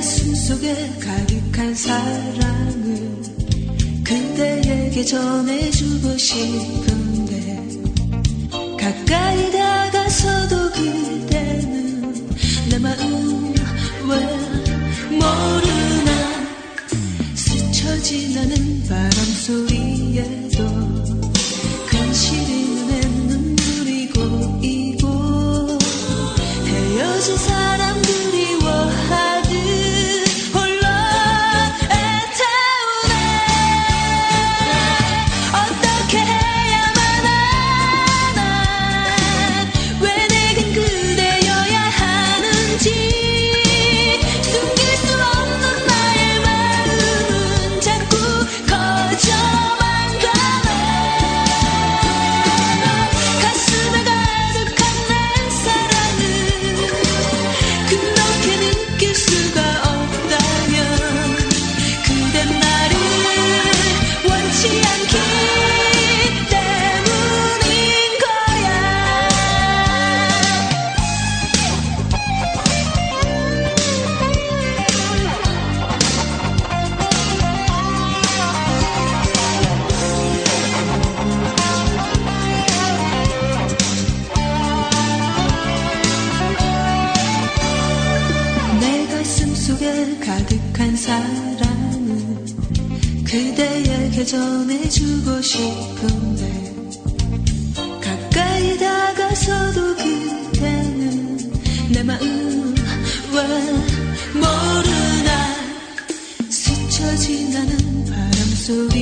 가슴 속에 가득한 사랑을 그대에게 전해주고 싶은데 가까이 다가서도 그대는 내 마음 왜 모르나? 스쳐 지나는 바람 소리에도 근실이 눈에 눈물이 고이고 헤어진 사람 가득한 사랑을 그대에게 전해주고 싶은데 가까이 다가서도 그대는 내 마음 왜 모르나 스쳐 지나는 바람 괜시리